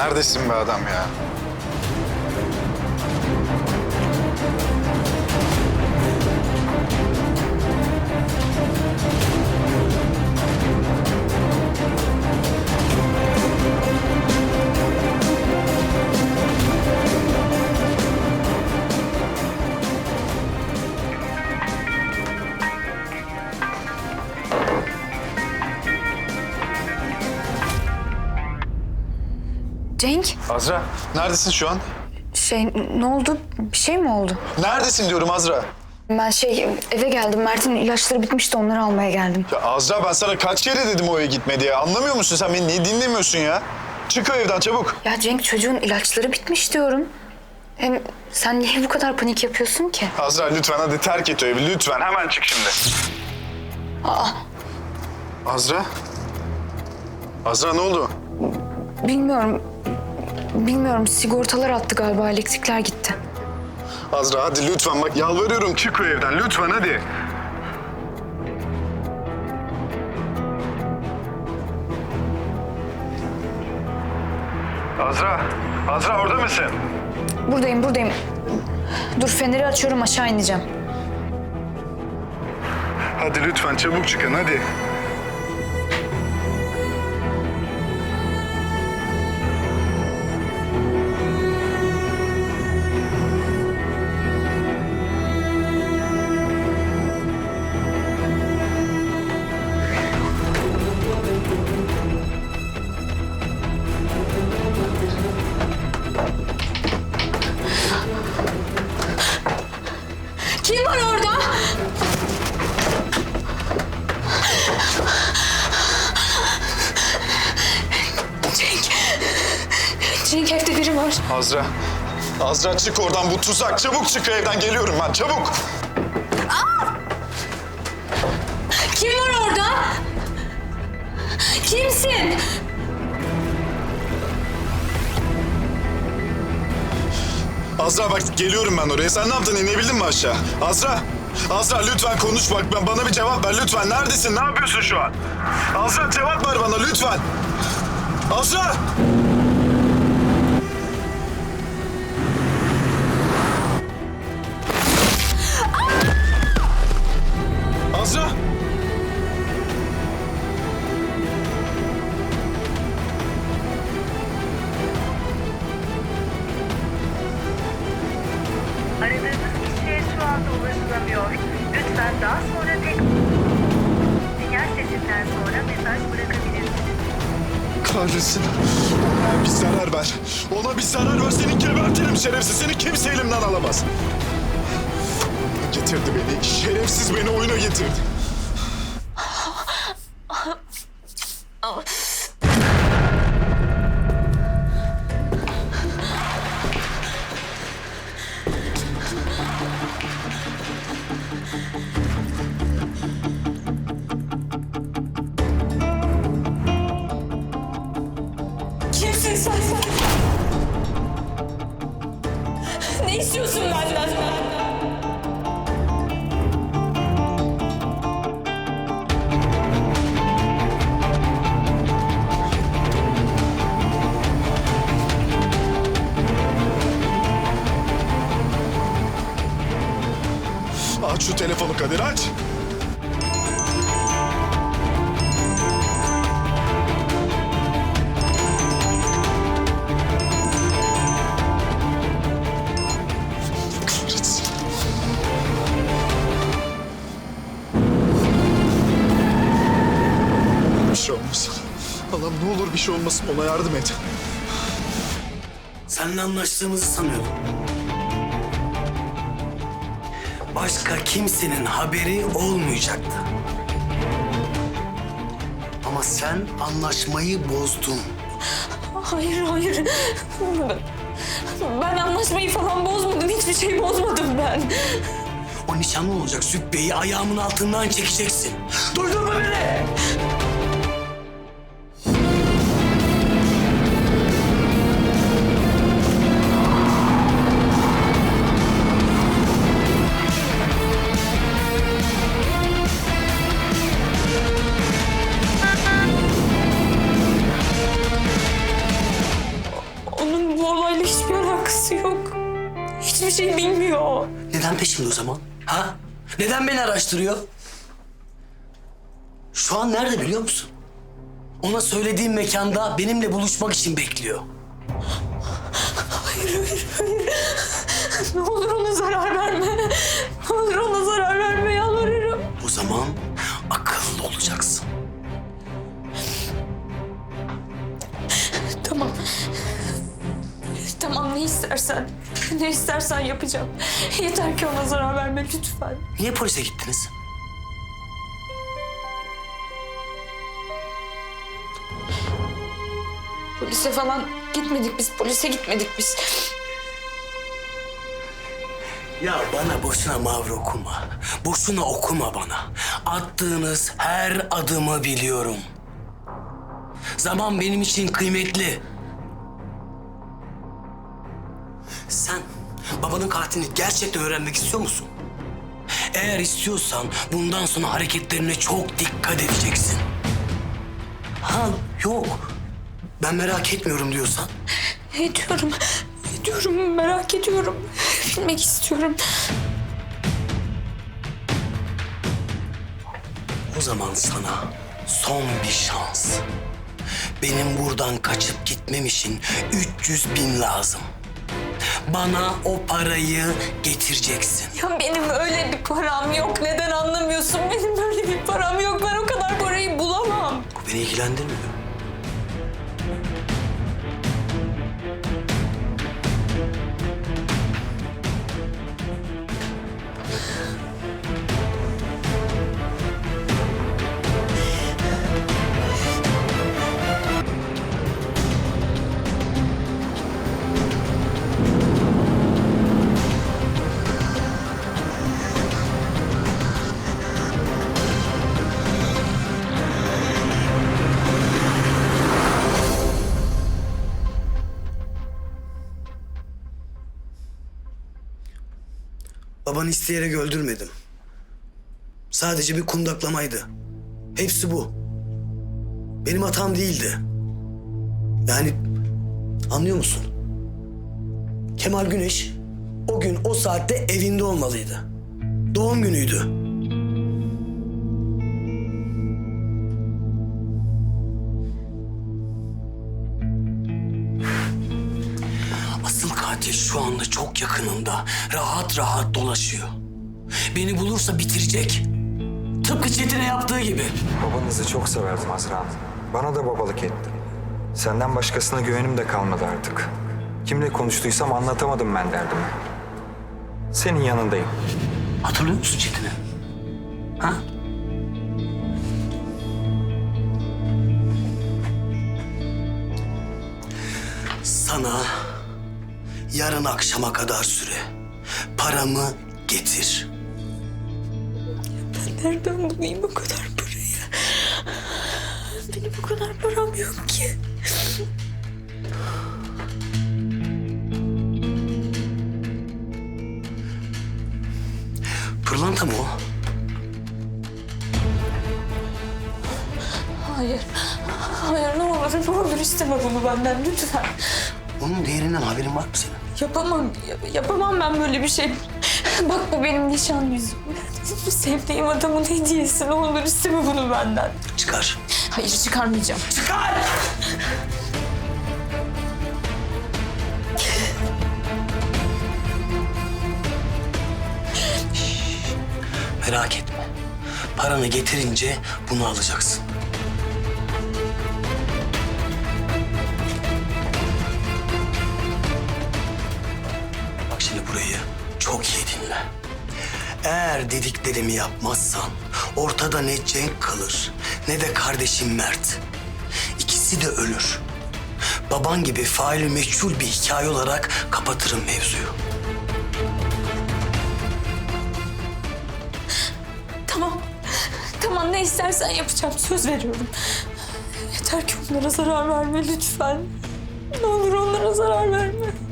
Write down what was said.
Neredesin be adam ya? Cenk, Azra, neredesin şu an? şey ne oldu? Bir şey mi oldu? Neredesin diyorum Azra. Ben şey eve geldim. Mert'in ilaçları bitmişti onları almaya geldim. Ya Azra ben sana kaç kere dedim o eve gitme diye. Anlamıyor musun sen beni? Niye dinlemiyorsun ya? Çık o evden çabuk. Ya Cenk çocuğun ilaçları bitmiş diyorum. Hem sen niye bu kadar panik yapıyorsun ki? Azra lütfen hadi terk et o evi lütfen. Hemen çık şimdi. Aa, Azra? Azra ne oldu? bilmiyorum. Bilmiyorum sigortalar attı galiba elektrikler gitti. Azra hadi lütfen bak yalvarıyorum çık o evden lütfen hadi. Azra, Azra orada mısın? Buradayım buradayım. Dur feneri açıyorum aşağı ineceğim. Hadi lütfen çabuk çıkın hadi. Var. Azra, Azra çık oradan bu tuzak. Çabuk çık evden geliyorum ben çabuk. Kim var orada? Kimsin? Azra bak geliyorum ben oraya. Sen ne yaptın inebildin mi aşağı? Azra, Azra lütfen konuş bak ben bana bir cevap ver lütfen. Neredesin? Ne yapıyorsun şu an? Azra cevap ver bana lütfen. Azra! Lütfen daha sonra tek... Sinyal sesinden sonra mesaj bırakabilirsiniz. Kahretsin. Ona bir zarar ver. Ona bir zarar ver. Seni gebertirim şerefsiz. Seni kimse elimden alamaz. Getirdi beni. Şerefsiz beni oyuna getirdi. Kimsin Ne istiyorsun benden? Aç şu telefonu Kadir aç. Olmasın. Allah'ım ne olur bir şey olmasın ona yardım et. Seninle anlaştığımızı sanıyordum. Başka kimsenin haberi olmayacaktı. Ama sen anlaşmayı bozdun. Hayır, hayır. Ben anlaşmayı falan bozmadım. Hiçbir şey bozmadım ben. O nişanlı olacak Zübbe'yi ayağımın altından çekeceksin. Duydun mu beni? Peşimde o zaman? Ha? Neden beni araştırıyor? Şu an nerede biliyor musun? Ona söylediğim mekanda benimle buluşmak için bekliyor. Hayır hayır hayır. Ne olur ona zarar verme. Ne olur ona zarar verme yalvarırım. O zaman akıllı olacaksın. Tamam. Tamam ne istersen. Ne istersen yapacağım. Yeter ki ona zarar verme lütfen. Niye polise gittiniz? Polise falan gitmedik biz. Polise gitmedik biz. Ya bana boşuna mavra okuma. Boşuna okuma bana. Attığınız her adımı biliyorum. Zaman benim için kıymetli. Babanın katilini gerçekten öğrenmek istiyor musun? Eğer istiyorsan bundan sonra hareketlerine çok dikkat edeceksin. Ha yok. Ben merak etmiyorum diyorsan Ediyorum. Ediyorum. Merak ediyorum. Bilmek istiyorum. O zaman sana son bir şans. Benim buradan kaçıp gitmem için 300 bin lazım. Bana o parayı getireceksin. Ya benim öyle bir param yok. Neden anlamıyorsun? Benim öyle bir param yok. Ben o kadar parayı bulamam. Bu beni ilgilendirmiyor. Babanı isteyerek öldürmedim. Sadece bir kundaklamaydı. Hepsi bu. Benim hatam değildi. Yani anlıyor musun? Kemal Güneş o gün o saatte evinde olmalıydı. Doğum günüydü. Katil şu anda çok yakınında. Rahat rahat dolaşıyor. Beni bulursa bitirecek. Tıpkı Çetin'e yaptığı gibi. Babanızı çok severdim Azra Hanım. Bana da babalık etti. Senden başkasına güvenim de kalmadı artık. Kimle konuştuysam anlatamadım ben derdimi. Senin yanındayım. Hatırlıyor musun Çetin'i? Ha? Yarın akşama kadar süre. Paramı getir. Nereden bulayım o kadar parayı? Benim o kadar param yok ki. Pırlanta mı o? Hayır. Hayır ne olur ne olur isteme bunu benden lütfen. Onun değerinden haberin var mı senin? Yapamam. yap- yapamam ben böyle bir şey. Bak bu benim nişan yüzüm. Sevdiğim adamın hediyesi. Ne olur isteme bunu benden. Çıkar. Hayır çıkarmayacağım. Çıkar! Merak etme. Paranı getirince bunu alacaksın. Çok iyi dinle. Eğer dediklerimi yapmazsan ortada ne Cenk kalır ne de kardeşim Mert. İkisi de ölür. Baban gibi faili meçhul bir hikaye olarak kapatırım mevzuyu. Tamam. Tamam ne istersen yapacağım. Söz veriyorum. Yeter ki onlara zarar verme lütfen. Ne olur onlara zarar verme.